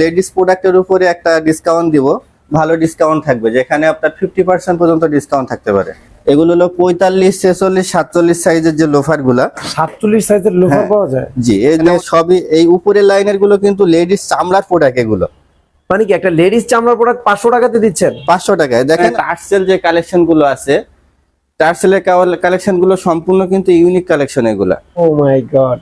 Ladies প্রোডাক্টের উপরে একটা ডিসকাউন্ট দিব। ভালো ডিসকাউন্ট থাকবে যেখানে আপনার ফিফটি পার্সেন্ট পর্যন্ত ডিসকাউন্ট থাকতে পারে। এগুলো হলো পঁয়তাল্লিশ ছেচল্লিশ সাতচল্লিশ সাইজের যে লোফারগুলা। সাতচল্লিশ সাইজের লোফার হ্যাঁ। পাওয়া যায়? জি এই যে সবই এই উপরের লাইনেরগুলো কিন্তু লেডিস চামড়ার প্রোডাক্ট এগুলো। মানে কি একটা লেডিস চামড়ার প্রোডাক্ট পাঁচশো টাকাতে দিচ্ছেন? পাঁচশো টাকায়। দেখেন টার্সেল যে কালেকশনগুলো আছে টার্সেলের কালেকশনগুলো সম্পূর্ণ কিন্তু ইউনিক কালেকশন এগুলা। ও মাই গড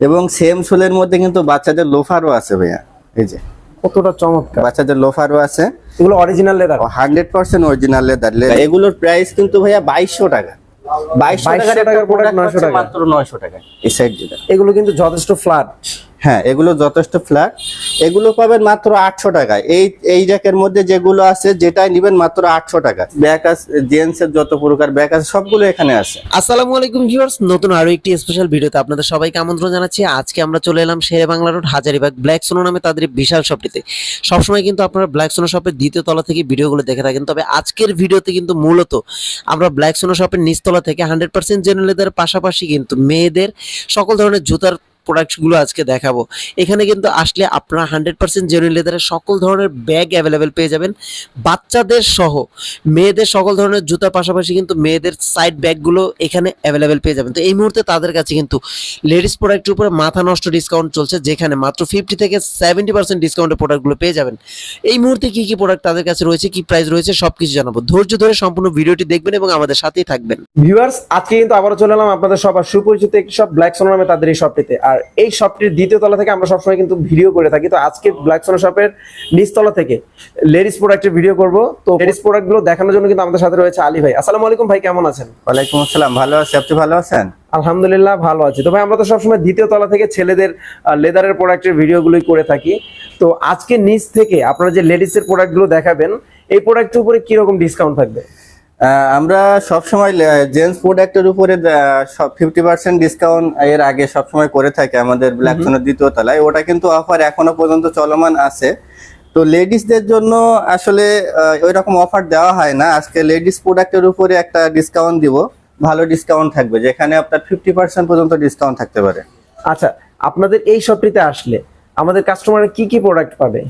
এবং সেম সোলের মধ্যে কিন্তু বাচ্চাদের লোফারও আছে ভাইয়া। এই যে। কতটা চমৎকার। বাচ্চাদের লোফারও আছে। এগুলো original leather hundred percent original leather এগুলোর প্রাইস কিন্তু ভাইয়া বাইশশো টাকা। বাইশশো 2200 টাকার প্রোডাক্ট 900 টাকা। মাত্র নয়শো টাকা এই সাইড যেটা এগুলো কিন্তু যথেষ্ট ফ্ল্যাট হ্যাঁ এগুলো যথেষ্ট ফ্ল্যাট এগুলো পাবেন মাত্র আটশো টাকায় এই এই র্যাকের মধ্যে যেগুলো আছে, যেটাই নিবেন মাত্র আটশো টাকা। ব্যাক আছে জেন্টস এর যত প্রকার ব্যাক আছে, সবগুলো এখানে আছে। আসসালামু আলাইকুম ভিউয়ার্স নতুন আরও একটি স্পেশাল ভিডিওতে আপনাদের সবাইকে আমন্ত্রণ জানাচ্ছি। আজকে আমরা চলে এলাম শেরে বাংলা রোড হাজারিবাগ ব্ল্যাক সোনো নামে তাদের বিশাল শপটিতে সবসময় কিন্তু আপনারা ব্ল্যাক সোনো শপের দ্বিতীয় তলা থেকে ভিডিওগুলো দেখে থাকেন। তবে আজকের ভিডিওতে কিন্তু মূলত আমরা ব্ল্যাক সোনো শপের নিচতলা থেকে হান্ড্রেড পার্সেন্ট জেনারেলদের পাশাপাশি কিন্তু মেয়েদের সকল ধরনের জুতার প্রোডাক্টগুলো আজকে দেখাবো। এখানে কিন্তু আসলে আপনারা হান্ড্রেড পার্সেন্ট জেনুইন লেদারের সকল ধরনের ব্যাগ অ্যাভেলেবেল পেয়ে যাবেন। বাচ্চাদের সহ, মেয়েদের সকল ধরনের জুতার পাশাপাশি কিন্তু মেয়েদের সাইড ব্যাগগুলো এখানে অ্যাভেলেবেল পেয়ে যাবেন। তো এই মুহূর্তে তাদের কাছে কিন্তু লেডিস প্রোডাক্টের উপরে মাথা নষ্ট ডিসকাউন্ট চলছে, যেখানে মাত্র ফিফটি থেকে সেভেন্টি পার্সেন্ট ডিসকাউন্টের প্রোডাক্টগুলো পেয়ে যাবেন। এই মুহূর্তে কি কি প্রোডাক্ট তাদের কাছে রয়েছে, কি প্রাইস রয়েছে, সবকিছু জানাব। ধৈর্য ধরে সম্পূর্ণ ভিডিওটি দেখবেন এবং আমাদের সাথেই থাকবেন। ভিউয়ার্স আজকে কিন্তু আবারও চলে এলাম আপনাদের সবার সুপরিচিত একটি শপ ব্ল্যাক সোনো নামে তাদের এই শপটিতে আর এই শপটির দ্বিতীয় তলা থেকে আমরা সবসময় কিন্তু ভিডিও করে থাকি। তো আজকে ব্ল্যাক সোনো শপের নিচতলা থেকে লেডিস প্রোডাক্টের ভিডিও করব। তো লেডিস প্রোডাক্টগুলো দেখানোর জন্য কিন্তু আমাদের সাথে রয়েছে আলী ভাই। আসসালামু আলাইকুম ভাই কেমন আছেন? ওয়ালাইকুম আসসালাম ভালো আছি। আপনি ভালো আছেন? আলহামদুলিল্লাহ ভালো আছি। তো ভাই আমরা তো সবসময় দ্বিতীয় তলা থেকে ছেলেদের লেদারের প্রোডাক্টের ভিডিওগুলোই করে থাকি। তো আজকে নিচ থেকে আপনারা যে লেডিসের প্রোডাক্টগুলো দেখাবেন এই প্রোডাক্টের উপরে কি রকম ডিসকাউন্ট থাকবে? আমরা সবসময় জেন্টস প্রোডাক্টের উপরে ফিফটি পার্সেন্ট ডিসকাউন্ট এর আগে সবসময় করে থাকি আমাদের ব্ল্যাক সোনের দ্বিতীয় তলায়। ওটা কিন্তু অফার এখনও পর্যন্ত চলমান আছে। তো লেডিসদের জন্য আসলে ওই রকম অফার দেওয়া হয় না। আজকে লেডিস প্রোডাক্টের উপরে একটা ডিসকাউন্ট দিব। ভালো ডিসকাউন্ট থাকবে যেখানে আপনার ফিফটি পার্সেন্ট পর্যন্ত ডিসকাউন্ট থাকতে পারে। আচ্ছা আপনাদের এই শপটিতে আসলে আমাদের কাস্টমার কি কি প্রোডাক্ট পাবে?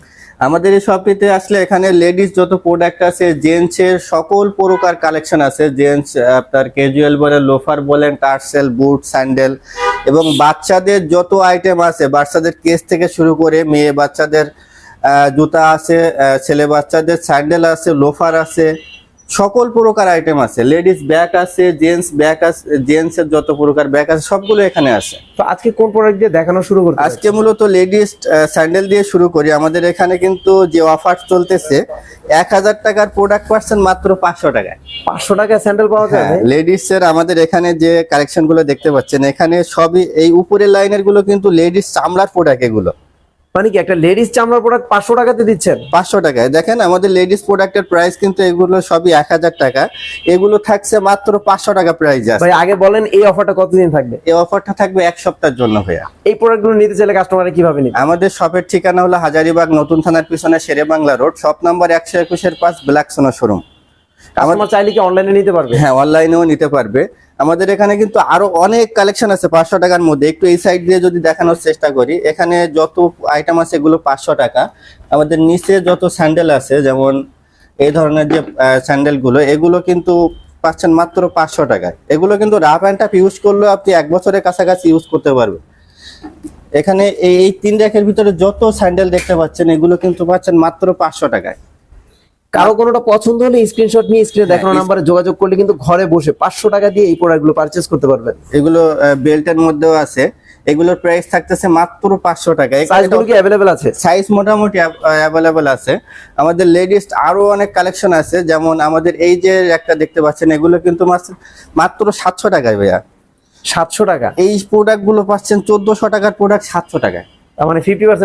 আমাদের এই শপটিতে আসলে এখানে লেডিস যত প্রোডাক্ট আছে জেন্টসের সকল প্রকার কালেকশন আছে। জেন্টস আপনার ক্যাজুয়াল বলেন লোফার বলেন টার্সেল বুট স্যান্ডেল এবং বাচ্চাদের যত আইটেম আছে, বাচ্চাদের কেস থেকে শুরু করে মেয়ে বাচ্চাদের জুতা আছে ছেলে বাচ্চাদের স্যান্ডেল আছে লোফার আছে সকল প্রকার আইটেম আছে। লেডিস ব্যাগ আছে জেন্টস ব্যাগ আছে জেন্টস এর যত প্রকার ব্যাগ আছে সবগুলো এখানে আছে। তো আজকে কোন প্রোডাক্ট দিয়ে দেখানো শুরু করতে আজকে মূলত লেডিস স্যান্ডেল দিয়ে শুরু করি। আমাদের এখানে কিন্তু যে অফার চলতেছে এক হাজার টাকার প্রোডাক্ট পাচ্ছেন মাত্র পাঁচশো টাকায়। পাঁচশো টাকায় স্যান্ডেল পাওয়া যায় হ্যাঁ লেডিস এর আমাদের এখানে যে কালেকশনগুলো দেখতে পাচ্ছেন এখানে সবই এই উপরের লাইনেরগুলো কিন্তু লেডিস চামড়ার প্রোডাক্ট এগুলো। মানে কি একটা লেডিস চামড়ার প্রোডাক্ট পাঁচশো টাকাতে দিচ্ছেন? পাঁচশো টাকায়। দেখেন আমাদের লেডিস প্রোডাক্টের প্রাইস কিন্তু এগুলো সবই এক হাজার টাকা। এগুলো থাকছে মাত্র পাঁচশো টাকা প্রাইস আছে। ভাই আগে বলেন এই অফারটা কতদিন থাকবে? এই অফারটা থাকবে এক সপ্তাহের জন্য ভাইয়া। এই প্রোডাক্টগুলো নিতে চাইলে কাস্টমার কীভাবে নিবে? আমাদের শপের ঠিকানা হলো হাজারিবাগ নতুন থানার পিছনে Shere Bangla road shop number একশো একুশের পাঁচ ব্ল্যাক সোনা শোরুম কাস্টমার চাইলে কি অনলাইনে নিতে পারবে? হ্যাঁ অনলাইনেও নিতে পারবে। আমাদের এখানে কিন্তু আরও অনেক কালেকশন আছে পাঁচশো টাকার মধ্যে। একটু এই সাইড দিয়ে যদি দেখানোর চেষ্টা করি এখানে যত আইটেম আছে এগুলো পাঁচশো টাকা। আমাদের নিচে যত স্যান্ডেল আছে যেমন এই ধরনের যে স্যান্ডেলগুলো এগুলো কিন্তু পাচ্ছেন মাত্র পাঁচশো টাকায়। এগুলো কিন্তু রাফ অ্যান্ড টাফ ইউজ করলেও আপনি এক বছরের কাছাকাছি ইউজ করতে পারবেন। এখানে এই এই তিন র্যাকের ভিতরে যত স্যান্ডেল দেখতে পাচ্ছেন এগুলো কিন্তু পাচ্ছেন মাত্র পাঁচশো টাকায়। কারও কোনোটা পছন্দ হলে স্ক্রিনশট নিয়ে স্ক্রিনে দেখানো হ্যাঁ, নাম্বারে যোগাযোগ করলে কিন্তু ঘরে বসে পাঁচশো টাকা দিয়ে এই প্রোডাক্টগুলো পারচেস করতে পারবেন। এগুলো বেল্টের মধ্যেও আছে। এগুলোর প্রাইস থাকতেছে মাত্র পাঁচশো টাকা। সাইজগুলো কি অ্যাভেলেবেল আছে? সাইজ মোটামুটি অ্যাভেলেবল আছে। আমাদের লেডিস আরও অনেক কালেকশন আছে। যেমন আমাদের এই যে একটা দেখতে পাচ্ছেন এগুলো কিন্তু মাত্র- মাত্র সাতশো টাকায় ভাইয়া। সাতশো টাকা। এই প্রোডাক্টগুলো পাচ্ছেন চোদ্দশো টাকার প্রোডাক্ট সাতশো টাকায়। মানে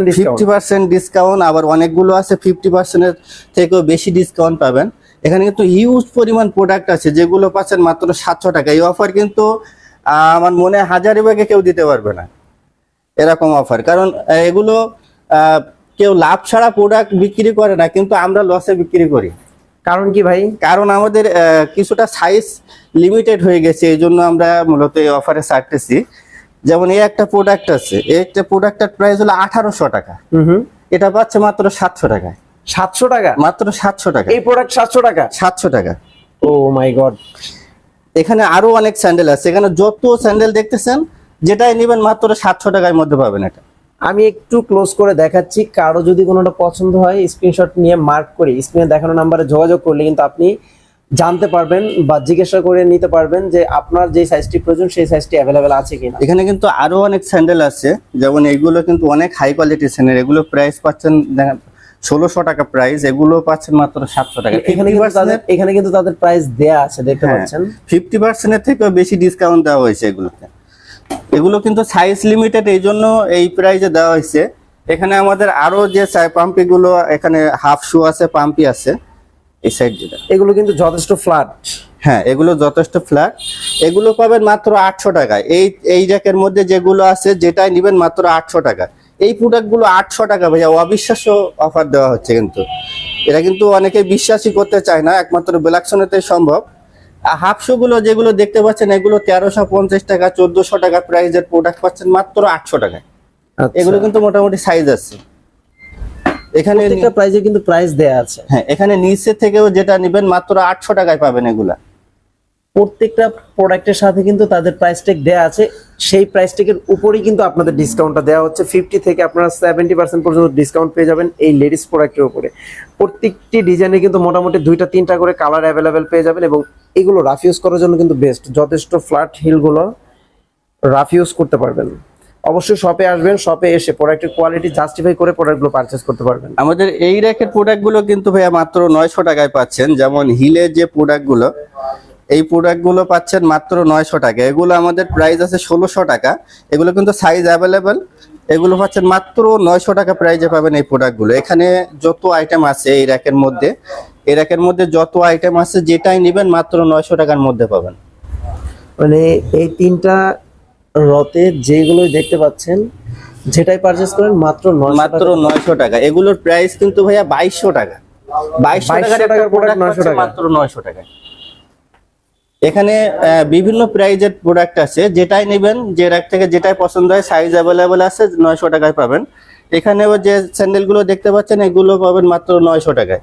ডিসকাউন্ট ডিসকাউন্ট আবার অনেকগুলো আছে ফিফটি পার্সেন্টের থেকেও বেশি ডিসকাউন্ট পাবেন। এখানে কিন্তু হিউজ পরিমাণ প্রোডাক্ট আছে যেগুলো পাচ্ছেন মাত্র সাতশো টাকা। এই অফার কিন্তু আমার মনে হাজারি ভাগে কেউ দিতে পারবে না এরকম অফার কারণ এগুলো কেউ লাভ ছাড়া প্রোডাক্ট বিক্রি করে না কিন্তু আমরা লসে বিক্রি করি। কারণ কি ভাই? কারণ আমাদের কিছুটা সাইজ লিমিটেড হয়ে গেছে এই জন্য আমরা মূলত এই অফারে ছাড়তেছি। যেমন এই একটা প্রোডাক্ট আছে এই একটা প্রোডাক্টের প্রাইস হলো আঠারোশো টাকা। এটা পাচ্ছে মাত্র সাতশো টাকায়। সাতশো টাকা? মাত্র সাতশো টাকা। এই প্রোডাক্ট সাতশো টাকা? সাতশো টাকা। ও মাই গড এখানে আরও অনেক স্যান্ডেল আছে। এখানে যত স্যান্ডেল দেখতেছেন যেটাই নেবেন মাত্র সাতশো টাকার মধ্যে পাবেন এটা। আমি একটু ক্লোজ করে দেখাচ্ছি। কারও যদি কোনোটা পছন্দ হয় স্ক্রিনশট নিয়ে মার্ক করে। স্ক্রিনে দেখানো নাম্বারে যোগাযোগ করলে কিন্তু আপনি জানতে পারবেন বা জিজ্ঞাসা করে নিতে পারবেন যে আপনার যে সাইজটি প্রয়োজন সেই সাইজটি অ্যাভেলেবেল আছে কিনা। এখানে কিন্তু আরও অনেক স্যান্ডেল আছে। যেমন এগুলো কিন্তু অনেক হাই কোয়ালিটির স্যান্ডেল এগুলো প্রাইস পাচ্ছেন ষোলোশো টাকা প্রাইস এগুলো পাচ্ছেন মাত্র সাতশো টাকা। এখানে কিন্তু তাদের এখানে কিন্তু তাদের প্রাইস দেয়া আছে দেখতে হ্যাঁ। পাচ্ছেন। ফিফটি পার্সেন্টের থেকেও বেশি ডিসকাউন্ট দেওয়া হয়েছে এগুলোতে। এগুলো কিন্তু সাইজ লিমিটেড এই জন্য এই প্রাইজে দেওয়া হয়েছে। এখানে আমাদের আরও যে পাম্পি গুলো এখানে হাফ শু আছে পাম্পি আছে। এই সাইড যেটা। এগুলো কিন্তু যথেষ্ট ফ্ল্যাট হ্যাঁ এগুলো যথেষ্ট ফ্ল্যাট এগুলো পাবেন মাত্র আটশো টাকায় এই এই র্যাকের মধ্যে যেগুলো আছে যেটাই নেবেন মাত্র আটশো টাকা। এই প্রোডাক্টগুলো আটশো টাকা ভাইয়া। অবিশ্বাস্য অফার দেওয়া হচ্ছে কিন্তু। এটা কিন্তু অনেকে বিশ্বাসই করতে চায় না। একমাত্র বেলাকশনেতে সম্ভব। হাফগুলো যেগুলো দেখতে পাচ্ছেন এগুলো তেরোশো পঞ্চাশ টাকা চোদ্দশো টাকা প্রাইজের প্রোডাক্ট পাচ্ছেন মাত্র আটশো টাকায়। এগুলো কিন্তু মোটামুটি সাইজ আছে। এখানে প্রত্যেকটা প্রাইজে কিন্তু প্রাইস দেয়া আছে। হ্যাঁ এখানে নিচে থেকেও যেটা নেবেন মাত্র আটশো টাকায় পাবেন এগুলা। প্রত্যেকটা প্রোডাক্টের সাথে কিন্তু তাদের প্রাইস ট্যাগ দেওয়া আছে। সেই প্রাইস ট্যাগের উপরেই কিন্তু আপনাদের ডিসকাউন্টটা দেওয়া হচ্ছে। ফিফটি থেকে আপনারা সেভেন্টি পার্সেন্ট পর্যন্ত ডিসকাউন্ট পেয়ে যাবেন এই লেডিস প্রোডাক্টের উপরে। প্রত্যেকটি ডিজাইনে কিন্তু মোটামুটি দুইটা তিনটা করে কালার অ্যাভেলেবেল পেয়ে যাবেন এবং এগুলো রাফ ইউজ করার জন্য কিন্তু বেস্ট যথেষ্ট ফ্ল্যাট হিলগুলো রাফ ইউজ করতে পারবেন। অবশ্যই শপে আসবেন শপে এসে প্রোডাক্টের কোয়ালিটি জাস্টিফাই করে প্রোডাক্টগুলো পারচেস করতে পারবেন। আমাদের এই র্যাকের প্রোডাক্টগুলো কিন্তু ভাইয়া মাত্র নয়শো টাকায় পাচ্ছেন যেমন হিলের যে প্রোডাক্টগুলো এই প্রোডাক্টগুলো পাচ্ছেন মাত্র নয়শো টাকা। এগুলো আমাদের প্রাইস আছে ষোলোশো টাকা। এগুলো কিন্তু সাইজ অ্যাভেলেবেল এগুলো পাচ্ছেন মাত্র নয়শো টাকা প্রাইজে পাবেন এই প্রোডাক্টগুলো এখানে যত আইটেম আছে এই র্যাকের মধ্যে এই র্যাকের মধ্যে যত আইটেম আছে যেটাই নেবেন মাত্র নয়শো টাকার মধ্যে পাবেন। মানে এই তিনটা রতে যেগুলোই দেখতে পাচ্ছেন যেটাই পারচেস করেন মাত্র মাত্র নয়শো টাকা। এগুলোর প্রাইস কিন্তু ভাইয়া বাইশশো টাকা। বাইশশো 2200 টাকার প্রোডাক্ট 900 টাকা। মাত্র নয়শো টাকা এখানে বিভিন্ন প্রাইজের প্রোডাক্ট আছে। যেটাই নেবেন যে র্যাক থেকে যেটাই পছন্দ হয় সাইজ অ্যাভেলেবেল আছে নয়শো টাকায় পাবেন। এখানেও যে স্যান্ডেলগুলো দেখতে পাচ্ছেন এগুলো পাবেন মাত্র নয়শো টাকায়।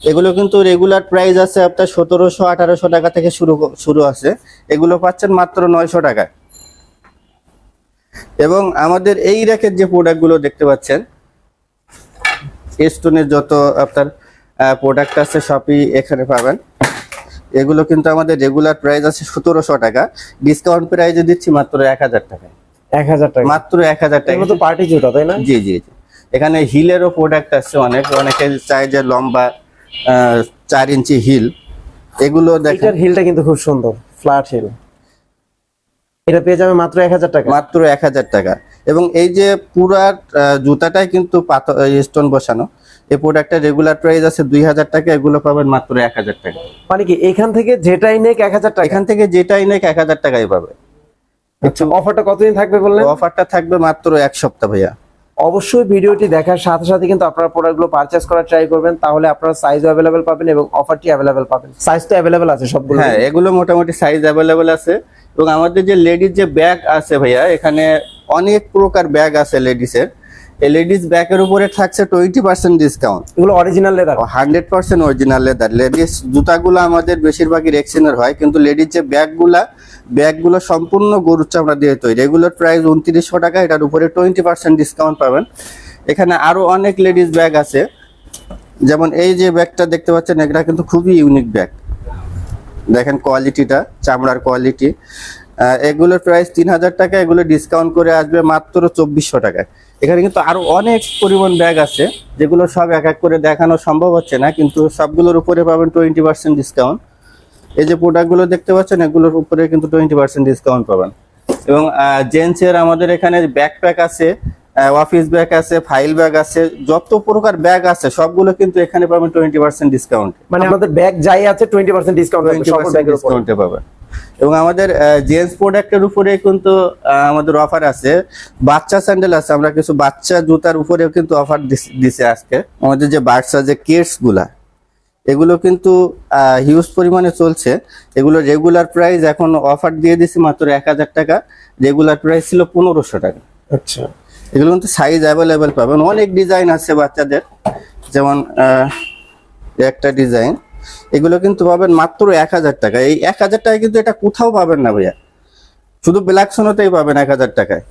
এগুলো কিন্তু রেগুলার প্রাইস আছে আপনার সতেরোশো আঠারোশো টাকা থেকে শুরু শুরু আছে। এগুলো পাচ্ছেন মাত্র নয়শো টাকায়। এবং আমাদের এই র্যাকের যে প্রোডাক্টগুলো দেখতে পাচ্ছেন স্টোনের যত আপনার প্রোডাক্ট আছে সবই এখানে পাবেন। এগুলো কিন্তু আমাদের রেগুলার প্রাইস আছে সতেরোশো টাকা। ডিসকাউন্ট প্রাইসে দিচ্ছি মাত্র এক হাজার টাকা এক হাজার টাকা। মাত্র এক হাজার টাকা। তো পার্টি জুতা তাই না? জি জি জি। এখানে হিলেরও প্রোডাক্ট আছে অনেক। অনেকে চায় যে লম্বা চার ইঞ্চি হিল। এগুলো দেখেন। হিলটা কিন্তু খুব সুন্দর ফ্ল্যাট হিল এটা পেয়ে যাবে মাত্র এক হাজার টাকা। মাত্র এক হাজার টাকা। এবং এই যে পুরা জুতাটাই কিন্তু স্টোন বসানো এই প্রোডাক্টের রেগুলার প্রাইস আছে দুই হাজার টাকা এগুলো পাবেন মাত্র এক হাজার টাকা। মানে কি এখান থেকে যেটাই নেক এক হাজার টাকা? এখান থেকে যেটাই নেক এক হাজার টাকাই পাবে। আচ্ছা অফারটা কতদিন থাকবে বললেন? অফারটা থাকবে মাত্র এক সপ্তাহ ভাইয়া। অবশ্যই ভিডিওটি দেখার সাথে সাথে কিন্তু আপনারা প্রোডাক্টগুলো পারচেস করার ট্রাই করবেন তাহলে আপনারা সাইজ অ্যাভেলেবেল পাবেন এবং অফারটি অ্যাভেলেবেল পাবেন। সাইজ তো অ্যাভেলেবেল আছে সবগুলো। হ্যাঁ এগুলো মোটামুটি সাইজ অ্যাভেলেবেল আছে এবং আমাদের যে লেডিস যে ব্যাগ আছে ভাইয়া এখানে অনেক প্রকার ব্যাগ আছে লেডিসের এই লেডিস ব্যাগের উপরে থাকছে টোয়েন্টি পার্সেন্ট ডিসকাউন্ট এগুলো original leather hundred percent original leather ladies জুতাগুলো আমাদের বেশিরভাগই রেক্সিনের হয় কিন্তু লেডিস যে ব্যাগগুলা ব্যাগগুলো সম্পূর্ণ গরুর চামড়া দিয়ে তৈরি। এগুলোর প্রাইস উনত্রিশশো টাকা, এটার উপরে টোয়েন্টি পার্সেন্ট ডিসকাউন্ট পাবেন। এখানে আরও অনেক লেডিস ব্যাগ আছে। যেমন এই যে ব্যাগটা দেখতে পাচ্ছেন এটা কিন্তু খুবই ইউনিক ব্যাগ দেখেন কোয়ালিটিটা চামড়ার কোয়ালিটি এগুলোর প্রাইস তিন হাজার টাকা, এগুলো ডিসকাউন্ট করে আসবে মাত্র চব্বিশশো টাকায় এখানে কিন্তু আরও অনেক পরিমাণ ব্যাগ আছে, যেগুলো সব এক এক করে দেখানো সম্ভব হচ্ছে না, কিন্তু সবগুলোর উপরে পাবেন টোয়েন্টি পার্সেন্ট ডিসকাউন্ট এই যে প্রোডাক্টগুলো দেখতে পাচ্ছেন এগুলোর উপরে কিন্তু টোয়েন্টি পার্সেন্ট ডিসকাউন্ট পাবেন। এবং জেন্টসের আমাদের এখানে ব্যাকপ্যাক আছে অফিস ব্যাগ আছে ফাইল ব্যাগ আছে যত প্রকার ব্যাগ আছে সবগুলো কিন্তু এখানে পাবেন টোয়েন্টি পার্সেন্ট ডিসকাউন্ট মানে আমাদের ব্যাগ যাই আছে টোয়েন্টি পার্সেন্ট ডিসকাউন্ট ডিসকাউন্টে পাবেন। এবং আমাদের জেন্টস প্রোডাক্টের উপরে কিন্তু আমাদের অফার আছে। বাচ্চা স্যান্ডেল আছে আমরা কিছু বাচ্চা জুতার উপরেও কিন্তু অফার দিছে আজকে। আমাদের যে বাচ্চা যে কেটসগুলা এগুলো কিন্তু হিউজ পরিমাণে চলছে। এগুলো রেগুলার প্রাইস এখন অফার দিয়ে দিছি মাত্র এক হাজার টাকা। রেগুলার প্রাইস ছিল পনেরোশো টাকা। আচ্ছা। এগুলো কিন্তু সাইজ অ্যাভেলেবেল পাবেন। অনেক ডিজাইন আছে বাচ্চাদের। যেমন একটা ডিজাইন এগুলো কিন্তু পাবেন মাত্র এক হাজার টাকা। এই এক হাজার টাকায় কিন্তু এটা কোথাও পাবেন না ভাইয়া। শুধু ব্ল্যাক সোনোতেই পাবেন এক হাজার টাকায়।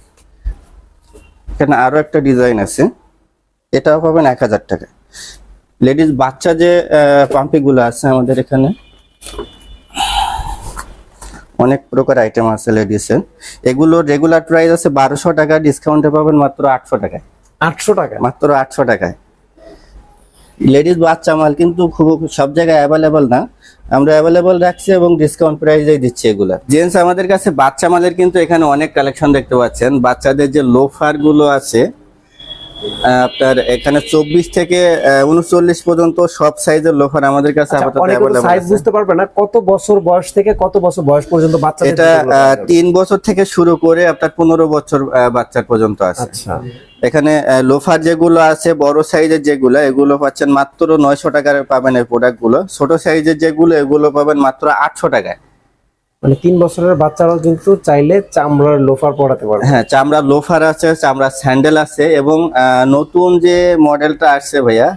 এখানে আরও একটা ডিজাইন আছে। এটাও পাবেন এক হাজার টাকায়। লেডিস বাচ্চা যে পাম্পিগুলো আছে আমাদের এখানে অনেক প্রকার আইটেম আছে লেডিসের এগুলো রেগুলার প্রাইস আছে বারোশো টাকা ডিসকাউন্টে পাবেন মাত্র আটশো টাকায়। আটশো টাকা মাত্র আটশো টাকায়। লেডিস বাচ্চা মাল কিন্তু খুব সব জায়গায় অ্যাভেলেবল না। আমরা অ্যাভেলেবল রাখছি এবং ডিসকাউন্ট প্রাইসেই দিচ্ছি এগুলা। জেন্টস আমাদের কাছে বাচ্চা মালের কিন্তু এখানে অনেক কালেকশন দেখতে পাচ্ছেন। বাচ্চাদের যে লোফারগুলো আছে আপনার এখানে চব্বিশ থেকে উনচল্লিশ পর্যন্ত সব সাইজের লোফার আমাদের কাছে আপাতত সাইজ বুঝতে পারবে না কত বছর বয়স থেকে কত বছর বয়স পর্যন্ত বাচ্চাদের এটা তিন বছর থেকে শুরু করে আপনার পনেরো বছর আহ, বাচ্চার পর্যন্ত আছে। আচ্ছা। এখানে লোফার যেগুলো আছে বড় সাইজের যেগুলো এগুলো পাচ্ছেন মাত্র নয়শো টাকার পাবেন এই প্রোডাক্টগুলো। ছোট সাইজের যেগুলো এগুলো পাবেন মাত্র আটশো টাকায়। মানে তিন বছরের বাচ্চারাও কিন্তু চাইলে চামড়ার লোফার পড়াতে পারবে। হ্যাঁ চামড়ার লোফার আছে চামড়ার স্যান্ডেল আছে এবং নতুন যে মডেলটা আসছে ভাইয়া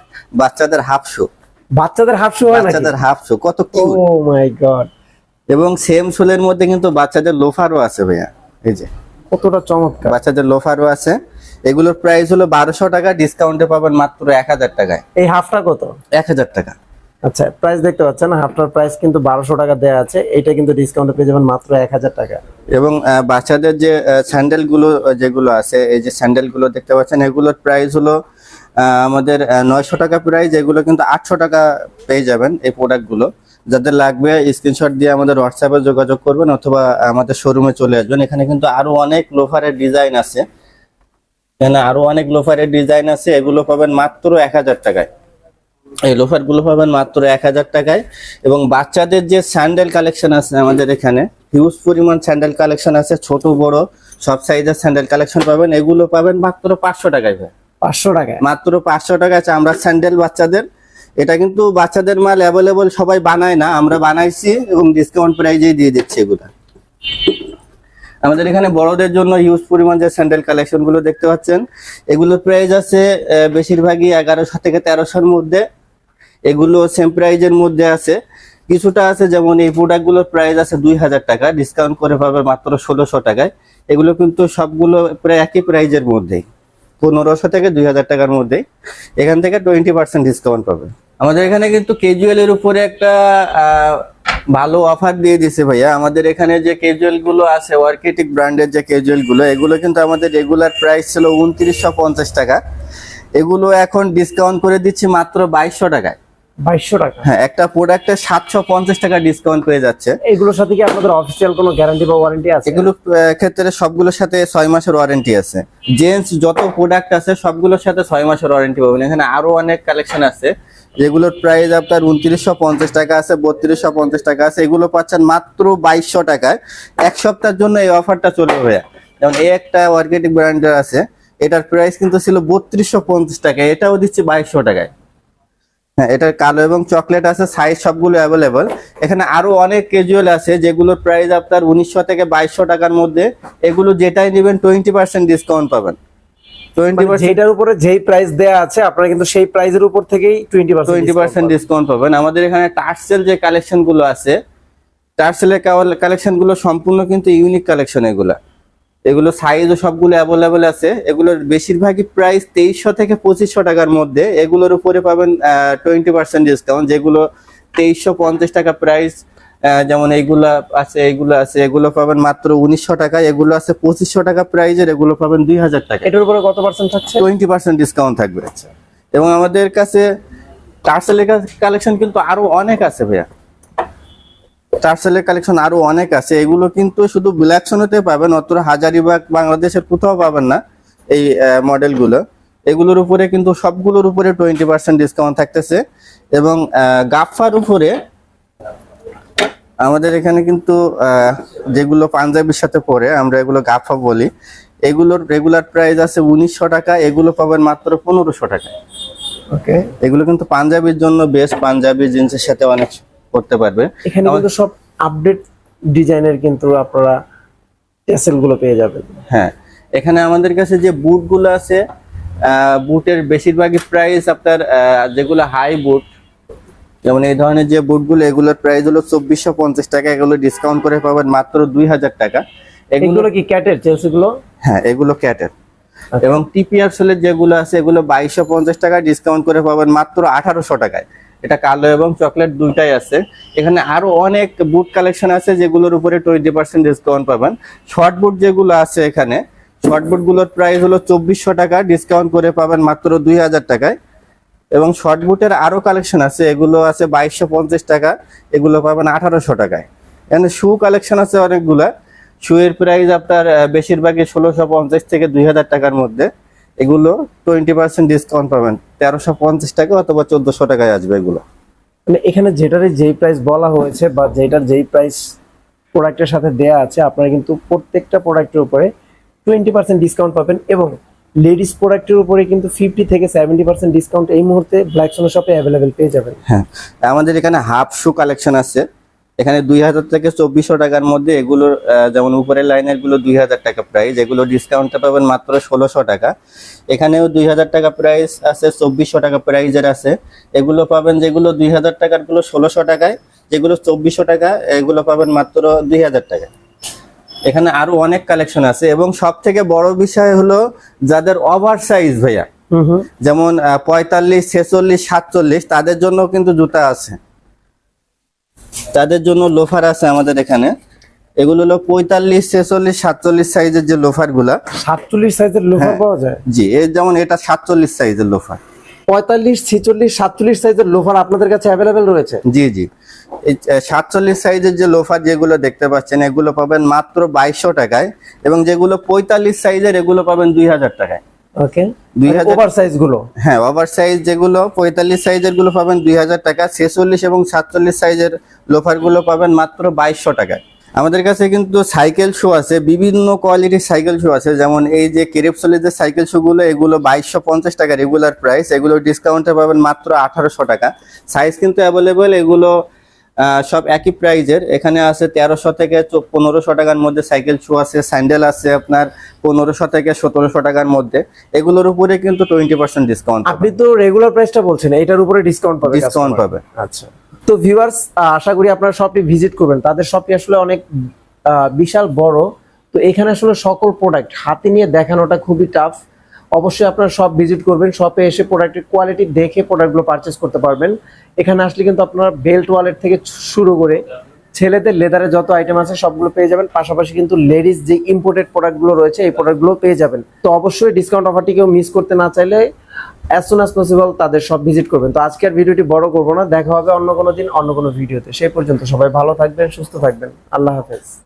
বাচ্চাদের হাফ শু। বাচ্চাদের হাফ শু হয় বাচ্চাদের হাফ শু কত ও মাই গড এবং সেম সোলের মধ্যে কিন্তু বাচ্চাদের লোফারও আছে ভাইয়া এই যে। কতটা চমৎকার। বাচ্চাদের লোফারও আছে। এগুলোর প্রাইস হলো বারোশো টাকা ডিসকাউন্টে পাবেন মাত্র এক হাজার টাকায়। এই হাফটা কত? এক হাজার টাকা। আচ্ছা প্রাইস দেখতে পাচ্ছেন হাফটার প্রাইস কিন্তু বারোশো টাকা দেওয়া আছে, এটা কিন্তু ডিসকাউন্টে পেয়ে যাবেন মাত্র এক হাজার টাকা। এবং বাচ্চাদের যে স্যান্ডেলগুলো যেগুলো আছে, এই যে স্যান্ডেলগুলো দেখতে পাচ্ছেন, এগুলোর প্রাইস হলো আমাদের নয়শো টাকা প্রাইস এগুলো কিন্তু আটশো টাকা পেয়ে যাবেন এই প্রোডাক্টগুলো। যাদের লাগবে স্ক্রিনশট দিয়ে আমাদের হোয়াটসঅ্যাপে যোগাযোগ করবেন, অথবা আমাদের শোরুমে চলে আসবেন। এখানে কিন্তু আরও অনেক লোফারের ডিজাইন আছে। এখানে আরও অনেক লোফারের ডিজাইন আছে, এগুলো পাবেন মাত্র এক হাজার টাকায়। এই লোফারগুলো পাবেন মাত্র এক হাজার টাকায়। এবং বাচ্চাদের যে স্যান্ডেল কালেকশন আছে আমাদের এখানে হিউজ পরিমাণ স্যান্ডেল কালেকশন আছে ছোট বড় সব সাইজের স্যান্ডেল কালেকশন পাবেন। এগুলো পাবেন মাত্র পাঁচশো টাকায় ভাই। পাঁচশো টাকায়? মাত্র পাঁচশো টাকায় চামড়ার স্যান্ডেল বাচ্চাদের। এটা কিন্তু বাচ্চাদের মাল অ্যাভেলেবল সবাই বানায় না আমরা বানাইছি এবং ডিসকাউন্ট প্রাইজেই দিয়ে দিচ্ছি এগুলো। আমাদের এখানে বড়দের জন্য ইউজ পরিমাণ যে স্যান্ডেল কালেকশনগুলো দেখতে পাচ্ছেন এগুলোর প্রাইস আছে বেশিরভাগই এগারোশো থেকে তেরোশোর মধ্যে। এগুলো সেম প্রাইজের মধ্যে আছে। কিছুটা আছে, যেমন এই প্রোডাক্টগুলোর প্রাইস আছে দুই হাজার টাকা ডিসকাউন্ট করে পাবে মাত্র ষোলোশো টাকায়। এগুলো কিন্তু সবগুলো প্রায় একই প্রাইজের মধ্যেই, পনেরোশো থেকে দুই হাজার টাকার মধ্যেই। এখান থেকে টোয়েন্টি পার্সেন্ট ডিসকাউন্ট পাবে। আমাদের এখানে কিন্তু ক্যাজুয়ালের উপরে একটা ভালো অফার দিয়ে দিছে ভাইয়া। আমাদের এখানে যে ক্যাজুয়ালগুলো আছে ওয়ার্কেটিক ব্র্যান্ডের যে ক্যাজুয়ালগুলো, এগুলো কিন্তু আমাদের রেগুলার প্রাইস ছিল উনত্রিশশো টাকা। এগুলো এখন ডিসকাউন্ট করে দিচ্ছি মাত্র বাইশশো টাকায়। বাইশশো টাকা। হ্যাঁ একটা প্রোডাক্টে সাতশো পঞ্চাশ টাকা ডিসকাউন্ট পেয়ে যাচ্ছে। এগুলোর সাথে কি আপনাদের অফিসিয়াল কোনো গ্যারান্টি বা ওয়ারেন্টি আছে? এগুলো ক্ষেত্রে সবগুলোর সাথে ছয় মাসের ওয়ারেন্টি আছে। জেন্টস যত প্রোডাক্ট আছে সবগুলোর সাথে ছয় মাসের ওয়ারেন্টি পাবেন। এখানে আরও অনেক কালেকশন আছে। যেগুলোর প্রাইস আপনার উনত্রিশশো পঞ্চাশ টাকা আছে বত্রিশশো পঞ্চাশ টাকা আছে এগুলো পাচ্ছেন মাত্র বাইশশো টাকায়। এক সপ্তাহের জন্য এই অফারটা চলে ভাইয়া। যেমন এই একটা অর্গেটিক ব্র্যান্ডের আছে এটার প্রাইস কিন্তু ছিল বত্রিশশো পঞ্চাশ টাকা এটাও দিচ্ছি বাইশশো টাকায়। হ্যাঁ এটার কালো এবং চকলেট আছে সাইজ সবগুলো অ্যাভেলেবল এখানে আরও অনেক ক্যাজুয়াল আছে যেগুলোর প্রাইস আপনার উনিশশো থেকে বাইশশো টাকার মধ্যে। এগুলো যেটাই নেবেন টোয়েন্টি পার্সেন্ট ডিসকাউন্ট পাবেন। মানে যেটার উপরে যেই প্রাইস দেয়া আছে আপনারা কিন্তু সেই প্রাইসের উপর থেকেই টোয়েন্টি টোয়েন্টি পার্সেন্ট ডিসকাউন্ট পাবেন। আমাদের এখানে টার্সেল যে কালেকশনগুলো আছে টার্সেলের কালেকশনগুলো সম্পূর্ণ কিন্তু ইউনিক কালেকশন এগুলা। এগুলো সাইজও সবগুলো অ্যাভেলেবেল আছে। এগুলোর বেশিরভাগই প্রাইস তেইশশো থেকে পঁচিশশো টাকার মধ্যে। এগুলোর উপরে পাবেন টোয়েন্টি পার্সেন্ট ডিসকাউন্ট যেগুলো তেইশশো পঞ্চাশ টাকা প্রাইস যেমন এইগুলা আছে এইগুলো আছে এগুলো পাবেন মাত্র উনিশশো টাকা। এগুলো আছে পঁচিশশো টাকা প্রাইজের এগুলো পাবেন দুই হাজার টাকা। এটার উপরে কত পার্সেন্ট থাকছে? টোয়েন্টি পার্সেন্ট ডিসকাউন্ট থাকবে। এবং আমাদের কাছে টার্সেলের কালেকশন কিন্তু আরও অনেক আছে ভাইয়া। টার্সেলের কালেকশন আরও অনেক আছে। এগুলো কিন্তু শুধু ব্ল্যাক সোনোতে পাবেন অত হাজারিবাগ বাংলাদেশের কোথাও পাবেন না এই মডেলগুলো এগুলোর উপরে কিন্তু সবগুলোর উপরে টোয়েন্টি পার্সেন্ট ডিসকাউন্ট থাকতেছে। এবং গাফার উপরে আমাদের এখানে কিন্তু যেগুলো পাঞ্জাবির সাথে পরে আমরা এগুলো গাফা বলি এগুলোর রেগুলার প্রাইস আছে উনিশশো টাকা এগুলো পাবেন মাত্র পনেরোশো টাকা ওকে এগুলো কিন্তু পাঞ্জাবির জন্য বেস্ট পাঞ্জাবি জিন্সের সাথে অনেক করতে পারবে। এখানে কিন্তু সব আপডেট ডিজাইনের কিন্তু আপনারা টেসেলগুলো পেয়ে যাবেন। হ্যাঁ এখানে আমাদের কাছে যে বুটগুলো আছে আহ, বুটের বেশিরভাগই প্রাইস আপনার যেগুলো হাই বুট যেমন এই ধরনের যে বুটগুলো এগুলোর প্রাইস হলো চব্বিশশো পঞ্চাশ টাকা এগুলো ডিসকাউন্ট করে পাবেন মাত্র দুই হাজার টাকা। এগুলো কি ক্যাটের চেলসি গুলো? হ্যাঁ এগুলো ক্যাটের এবং টিপিআর সোলের যেগুলো আছে এগুলো বাইশশো পঞ্চাশ টাকা ডিসকাউন্ট করে পাবেন মাত্র আঠারোশো টাকায়। এটা কালো এবং চকলেট দুইটাই আছে। এখানে আরও অনেক বুট কালেকশন আছে যেগুলোর উপরে টোয়েন্টি পার্সেন্ট ডিসকাউন্ট পাবেন। শর্ট বুট যেগুলো আছে এখানে শর্ট বুটগুলোর প্রাইস হলো চব্বিশশো টাকা ডিসকাউন্ট করে পাবেন মাত্র দুই হাজার টাকায়। এবং শর্ট বুটের আরও কালেকশন আছে, এগুলো আছে বাইশশো পঞ্চাশ টাকা, এগুলো পাবেন আঠারোশো টাকায়। এখানে শু কালেকশন আছে অনেকগুলা। শুয়ের প্রাইস আপনার বেশিরভাগই ষোলোশো পঞ্চাশ থেকে দুই হাজার টাকার মধ্যে। এগুলো টোয়েন্টি পার্সেন্ট ডিসকাউন্ট পাবেন। তেরোশো পঞ্চাশ টাকা অথবা চোদ্দশো টাকায় আসবে এগুলো। মানে এখানে যেটারই যেই প্রাইস বলা হয়েছে বা যেটার যেই প্রাইস প্রোডাক্টের সাথে দেয়া আছে আপনারা কিন্তু প্রত্যেকটা প্রোডাক্টের উপরে টোয়েন্টি পার্সেন্ট ডিসকাউন্ট পাবেন এবং লেডিস প্রোডাক্টের উপরে কিন্তু ফিফটি থেকে সেভেন্টি পার্সেন্ট ডিসকাউন্ট এই মুহূর্তে ব্ল্যাক সোনা শপে অ্যাভেলেবেল পেয়ে যাবেন। হ্যাঁ আমাদের এখানে হাফ শু কালেকশন আছে। এখানে দুই হাজার থেকে চব্বিশশো টাকার মধ্যে এগুলোর যেমন উপরের লাইনেরগুলো দুই হাজার টাকা প্রাইস এগুলো ডিসকাউন্টে পাবেন মাত্র ষোলোশো টাকা। এখানেও দুই হাজার টাকা প্রাইস আছে চব্বিশশো টাকা প্রাইজের আছে। এগুলো পাবেন যেগুলো দুই হাজার টাকারগুলো ষোলোশো টাকায়। যেগুলো চব্বিশশো টাকা এগুলো পাবেন মাত্র দুই হাজার টাকা এখানে আরও অনেক কালেকশন আছে এবং সব থেকে বড় বিষয় হলো যাদের ওভার সাইজ ভাইয়া। যেমন পঁয়তাল্লিশ ছেচল্লিশ সাতচল্লিশ তাদের জন্য কিন্তু জুতা আছে। তাদের জন্য লোফার আছে আমাদের এখানে। এগুলো হলো পঁয়তাল্লিশ ছেচল্লিশ সাতচল্লিশ সাইজের যে লোফারগুলা। সাতচল্লিশ সাইজের লোফার হ্যাঁ। পাওয়া যায়? জি এর যেমন এটা সাতচল্লিশ সাইজের লোফার পঁয়তাল্লিশ ছিচল্লিশ সাতচল্লিশ সাইজের লোফার আপনাদের কাছে অ্যাভেলেবেল রয়েছে? জি জি। সাতচল্লিশ সাইজের যে লোফার যেগুলো দেখতে পাচ্ছেন এগুলো পাবেন মাত্র বাইশশো টাকায় এবং যেগুলো পঁয়তাল্লিশ সাইজের এগুলো পাবেন দুই হাজার টাকায়। ওকে 2000 ওভার সাইজগুলো? হ্যাঁ যেগুলো সাইজেরগুলো পাবেন টাকা ছেচল্লিশ এবং সাতচল্লিশ সাইজের লোফারগুলো পাবেন মাত্র টাকায়। আমাদের কাছে কিন্তু সাইকেল শু আছে বিভিন্ন কোয়ালিটির সাইকেল শু আছে যেমন এই যে কেরেপসলের যে সাইকেল শু গুলো এগুলো বাইশশো পঞ্চাশ টাকা রেগুলার প্রাইস এগুলো ডিসকাউন্টে পাবেন মাত্র আঠারোশো টাকা। সাইজ কিন্তু অ্যাভেলেবেল এগুলো সব একই প্রাইজের। এখানে আছে তেরোশো থেকে পনেরোশো টাকার মধ্যে সাইকেল শু আছে স্যান্ডেল আছে আপনার পনেরোশো থেকে সতেরোশো টাকার মধ্যে। এগুলোর উপরে কিন্তু টোয়েন্টি পার্সেন্ট ডিসকাউন্ট আপনি তো রেগুলার প্রাইসটা বলছেন এটার উপরে ডিসকাউন্ট পাবে ডিসকাউন্ট পাবে। আচ্ছা। তো ভিউয়ার্স আশা করি আপনারা শপটি ভিজিট করবেন। তাদের শপটি আসলে অনেক আহ, বিশাল বড়। তো এখানে আসলে সকল প্রোডাক্ট হাতে নিয়ে দেখানোটা খুবই টাফ অবশ্যই আপনারা সব ভিজিট করবেন শপে এসে প্রোডাক্টের কোয়ালিটি দেখে প্রোডাক্টগুলো পারচেস করতে পারবেন। এখানে আসলে কিন্তু আপনারা বেল্ট ওয়ালেট থেকে শুরু করে ছেলেদের লেদারের যত আইটেম আছে সবগুলো পেয়ে যাবেন। পাশাপাশি কিন্তু লেডিস যে ইম্পোর্টেড প্রোডাক্টগুলো রয়েছে, এই প্রোডাক্টগুলো পেয়ে যাবেন। তো অবশ্যই ডিসকাউন্ট অফারটি কেউ মিস করতে না চাইলে অ্যাজ সুন অ্যাজ পসিবল তাদের সব ভিজিট করবেন। তো আজকের ভিডিওটি বড় করব না, দেখা হবে অন্য কোনো দিন, অন্য কোনো ভিডিওতে সেই পর্যন্ত সবাই ভালো থাকবেন, সুস্থ থাকবেন। আল্লাহ হাফেজ।